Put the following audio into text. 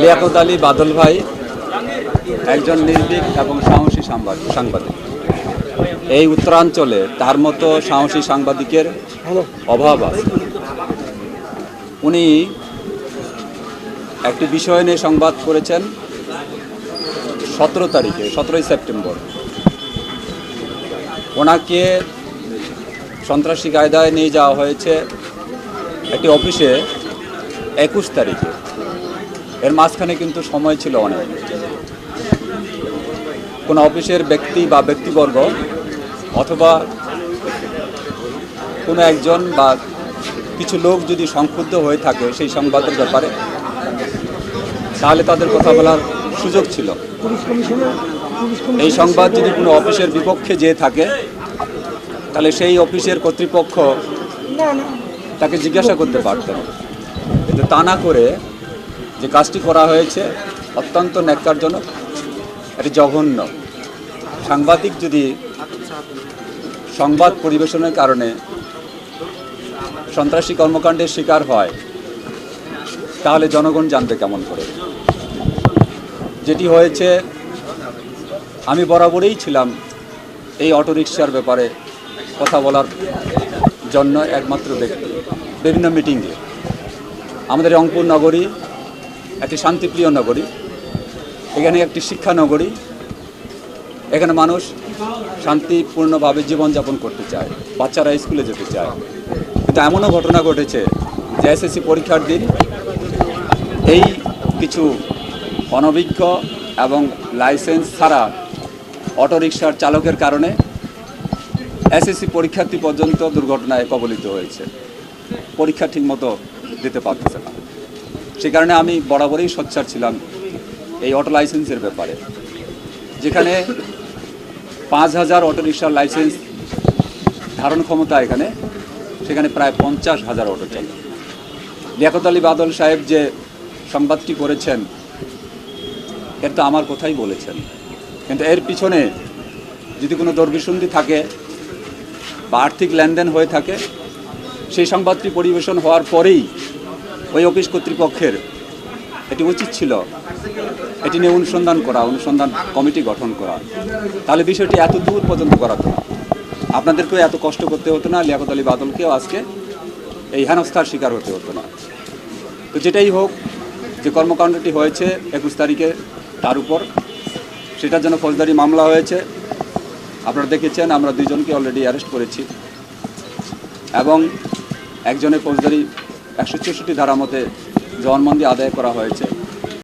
লিয়াকত আলী বাদল ভাই, একজন নির্ভীক এবং সাহসী সাংবাদিক সাংবাদিক। এই উত্তরাঞ্চলে তার মতো সাহসী সাংবাদিকের অভাব আছে। উনি একটি বিষয় নিয়ে সংবাদ করেছেন সতেরো তারিখে, সতেরোই সেপ্টেম্বর। ওনাকে সন্ত্রাসী কায়দায় নিয়ে যাওয়া হয়েছে একটি অফিসে একুশ তারিখে। এর মাঝখানে কিন্তু সময় ছিল অনেক। কোনো অফিসের ব্যক্তি বা ব্যক্তিবর্গ অথবা কোনো একজন বা কিছু লোক যদি সংক্ষুব্ধ হয়ে থাকে সেই সংবাদের ব্যাপারে তাহলে তাদের কথা বলার সুযোগ ছিল। এই সংবাদ যদি কোনো অফিসের বিপক্ষে যেয়ে থাকে তাহলে সেই অফিসের কর্তৃপক্ষ তাকে জিজ্ঞাসা করতে পারতেন কিন্তু তা না করে যে কাজটি করা হয়েছে অত্যন্ত ন্যাক্কারজনক, এটি জঘন্য। সাংবাদিক যদি সংবাদ পরিবেশনের কারণে সন্ত্রাসী কর্মকাণ্ডের শিকার হয়, তাহলে জনগণ জানবে কেমন করে। যেটি হয়েছে, আমি বরাবরেই ছিলাম এই অটোরিকশার ব্যাপারে কথা বলার জন্য একমাত্র ব্যক্তি। বিভিন্ন মিটিংয়ে। আমাদের রংপুর নগরী একটি শান্তিপ্রিয় নগরী, এখানে একটি শিক্ষা নগরী এখানে মানুষ শান্তিপূর্ণভাবে জীবনযাপন করতে চায়, বাচ্চারা স্কুলে যেতে চায়। কিন্তু এমনও ঘটনা ঘটেছে যে এসএসসি পরীক্ষার দিন এই কিছু অনভিজ্ঞ এবং লাইসেন্স ছাড়া অটোরিকশার চালকের কারণে এসএসসি পরীক্ষার্থী পর্যন্ত দুর্ঘটনায় কবলিত হয়েছে। পরীক্ষা ঠিকমতো দিতে পারতেছে না। সে কারণে আমি বরাবরই সোচ্চার ছিলাম এই অটো লাইসেন্সের ব্যাপারে। যেখানে পাঁচ হাজার অটোরিকশার লাইসেন্স ধারণ ক্ষমতা এখানে, সেখানে প্রায় পঞ্চাশ হাজার অটো চালক লিয়াকত আলী বাদল সাহেব যে সংবাদটি করেছেন, এর তো আমার কথাই বলেছেন। কিন্তু এর পিছনে যদি কোনো দর্বিসন্ধি থাকে বা আর্থিক লেনদেন হয়ে থাকে, সেই সংবাদটি পরিবেশন হওয়ার পরেই ওই অফিস কর্তৃপক্ষের এটি উচিত ছিল এটি নিয়ে অনুসন্ধান করা, অনুসন্ধান কমিটি গঠন করা। তাহলে বিষয়টি এত দূর পর্যন্ত করাতো আপনাদেরকেও এত কষ্ট করতে হতো না, লিয়াকত আলী বাদলকেও আজকে এই হেনস্থার শিকার হতে হতো না। তো যেটাই হোক, যে কর্মকাণ্ডটি হয়েছে একুশ তারিখে তার উপর, সেটার জন্য ফৌজদারি মামলা হয়েছে। আপনারা দেখেছেন, আমরা দুইজনকে অলরেডি অ্যারেস্ট করেছি। এবং একজনের ফৌজদারি একশো চৌষট্টি ধারা মতে জবানবন্দি আদায় করা হয়েছে।